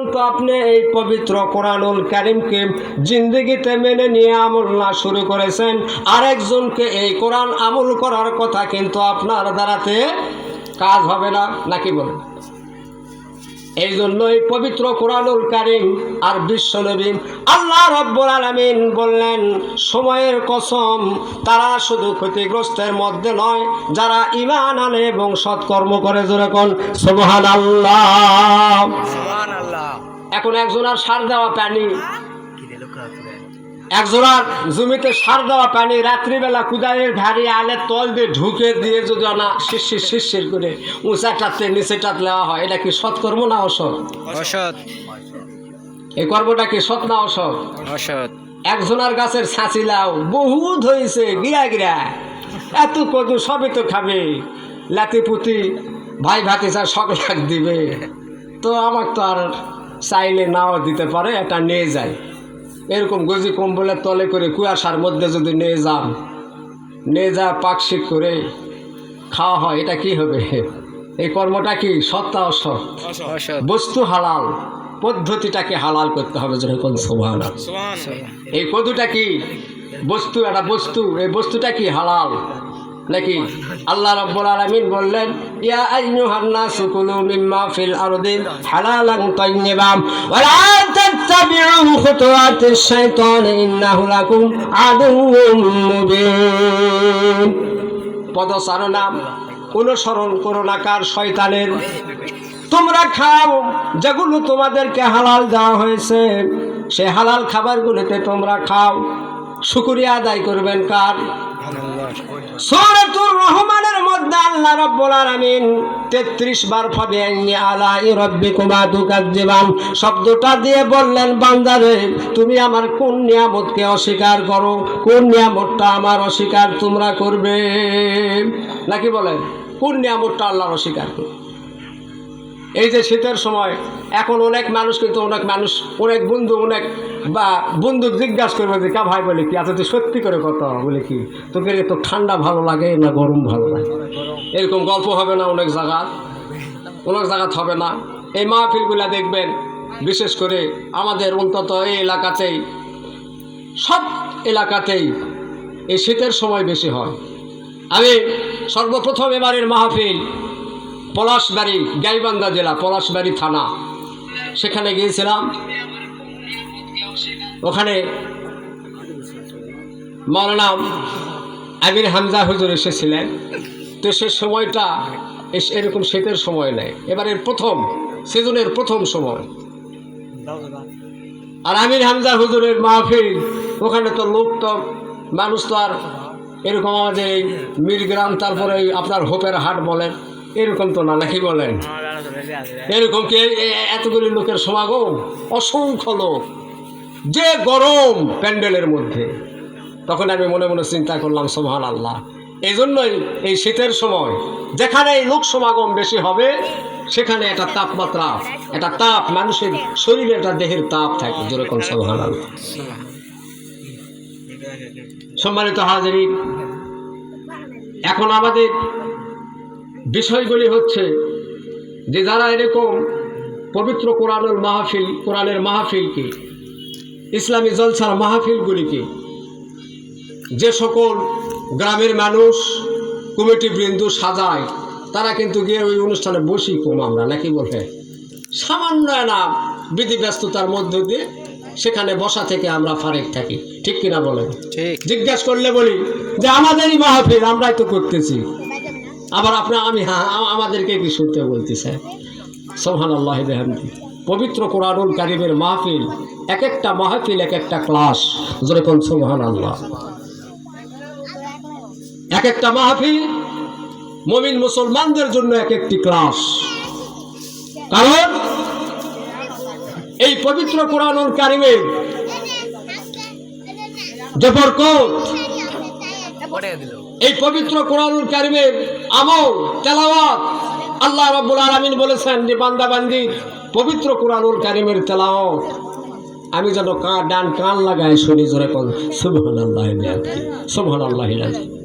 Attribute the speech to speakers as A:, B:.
A: পর্যন্ত আপনি এই পবিত্র কোরআনুল কারিমকে জিন্দগিতে মেনে নিয়ে আমল না শুরু করেছেন। আরেকজনকে এই কোরআন আমল করার কথা কিন্তু আপনার দ্বারাতে কাজ হবে না। নাকি বলেন? এই জন্যই পবিত্র কোরআনুল কারিম আর বিশ্বনবী আল্লাহ রব্বুল আলামিন বললেন, সময়ের কসম, তারা শুধু ক্ষতিগ্রস্তের মধ্যে নয়, যারা ইমান আনে এবং সৎকর্ম করে, যেরকম সুবহান আল্লাহ এখন একজনের সার দেওয়া প্রাণী একজোড়ার জমিতে সার দেওয়া পানি রাত্রিবেলা কুদারের ধারে আলে তল দিয়ে ঢুকে দিয়ে যদি না শিরশির শিরশির করে উঁচাটাতে নিচেটাত নেওয়া হয় এটা কি সৎকর্ম না অসৎ?
B: অসৎ।
A: এই কর্মটা কি সৎ না অসৎ?
B: অসৎ।
A: একজনের গাছের ছাঁচিলাও বহুত হয়েছে গিরা গিরা। এত কদু সবই তো খাবে। লাতিপুতি ভাই ভাতিসা সকলাক দিবে। তো আমার তো আর চাইলে নাও দিতে পারে এটা নিয়ে যায় এরকম গজি কম্বলের তলে করে কুয়াশার মধ্যে যদি নিয়ে যান নিয়ে যা পাকশিক করে খাওয়া হয় এটা কি হবে? এই কর্মটা কি সত্তা অসৎ
B: অসৎ।
A: বস্তু হালাল পদ্ধতিটাকে হালাল করতে হবে যেরকম সোভানা এই কদুটা কি? বস্তু একটা বস্তু এই বস্তুটা কি হালাল? নাকি? আল্লাহ রাব্বুল আলামিন বললেন, ইয়া আইয়ুহান নাসু কুলু মিম্মা ফিল আরদি হালালান তাইয়্যিবাম ওয়া লা তাত্তাবিউ খুতুওয়াতিশ শাইতান ইন্নাহু লাকুম আদুউম মুবিন। পদচারণা অনুসরণ করো না কার শয়তানের। তোমরা খাও যেগুলো তোমাদেরকে হালাল দেওয়া হয়েছে। সে হালাল খাবারগুলোতে তোমরা খাও। শুকরিয়া আদায় করবেন কার? রহমানের মধ্যে আল্লাহ রাব্বুল আলামিন 33 বার আলা তুকাজ্জিবান শব্দটা দিয়ে বললেন বান্দারে তুমি আমার কোন নিয়ামতকে অস্বীকার করো? কোন নিয়ামতটা আমার অস্বীকার তোমরা করবে? নাকি বলেন, কোন নিয়ামতটা আল্লাহর অস্বীকার করবে এই যে শীতের সময়, এখন অনেক মানুষ কিন্তু অনেক মানুষ, অনেক বন্ধু, অনেক বা বন্ধু জিজ্ঞাসা করবে যে, কা ভাই বলে কি? আচ্ছা তুই সত্যি করে কত বলে কি? তোকে তো ঠান্ডা ভালো লাগে না গরম ভালো লাগে? এরকম গল্প হবে না অনেক জায়গা, অনেক জায়গাত হবে না। এই মাহফিলগুলা দেখবেন, বিশেষ করে আমাদের অন্তত এই এলাকাতেই, সব এলাকাতেই এই শীতের সময় বেশি হয়। আমি সর্বপ্রথম এবারের মাহফিল পলাশবাড়ি, গাইবান্ধা জেলা, পলাশবাড়ি থানা। সেখানে গিয়েছিলাম। ওখানে মৌলানা আমির হামজা হুজুর এসেছিলেন। তো সে সময়টা এরকম শীতের সময় নেই। এবারের প্রথম, সিজনের প্রথম সময়। আর আমির হামজা হুজুরের মাহফিল, ওখানে তো লোক তো, মানুষ তো আর এরকম আমাদের এই মিরগ্রাম, তারপরে আপনার হোপের হাট বলেন। এরকম তো না, নাকি বলেন? এরকম কি এতগুলি লোকের সমাগম? অসংখ্য লোক। যে গরম প্যান্ডেলের মধ্যে। তখন আমি মনে মনে চিন্তা করলাম সোহান আল্লাহ এই জন্যই এই শীতের সময় যেখানে এই লোক সমাগম বেশি হবে, সেখানে একটা তাপমাত্রা, একটা তাপ, মানুষের শরীরে একটা দেহের তাপ থাকে যেরকম সোহান আল্লাহ সম্মানিত হাজারিন, এখন আমাদের বিষয়গুলি হচ্ছে যে যারা এরকম পবিত্র কোরআনুল মাহফিল কোরআনের মাহফিলকে ইসলামী জলসার মাহফিলগুলিকে যে সকল গ্রামের মানুষ কমিটি বৃন্দ সাজায় তারা কিন্তু গিয়ে ওই অনুষ্ঠানে বসি কম আমরা নাকি বলে সামান্য না বিধি ব্যস্ততার মধ্য দিয়ে সেখানে বসা থেকে আমরা ফারেক থাকি ঠিক কিনা বলেন?
B: ঠিক।
A: জিজ্ঞাসা করলে বলি যে আমাদেরই মাহফিল আমরাই তো করতেছি। আবার আপনার আমি হ্যাঁ আমাদেরকে কি শুনতে বলতে বলতেছে? সোহান আল্লাহ বেহামদি। পবিত্র কোরআনুল কারিমের মাহফিল এক একটা মাহফিল এক একটা ক্লাস। যেরকম সোহান আল্লাহ এক একটা মাহফিল, মমিন মুসলমানদের জন্য এক একটি ক্লাস। কারণ, এই পবিত্র কোরআনুল কারিমের যে বরকত এই পবিত্র কোরআনুল কারিমের আমল, তেলাওয়াত আল্লাহ রব্বুল আলামিন বলেছেন যে বান্দাবান্দি পবিত্র কোরআনুল কারিমের তেলাওয়াত। আমি যেন কান, ডান কান লাগায় শুনি জোরে কল সুবহানাল্লাহি শুভ সুবহানাল্লাহি আযীম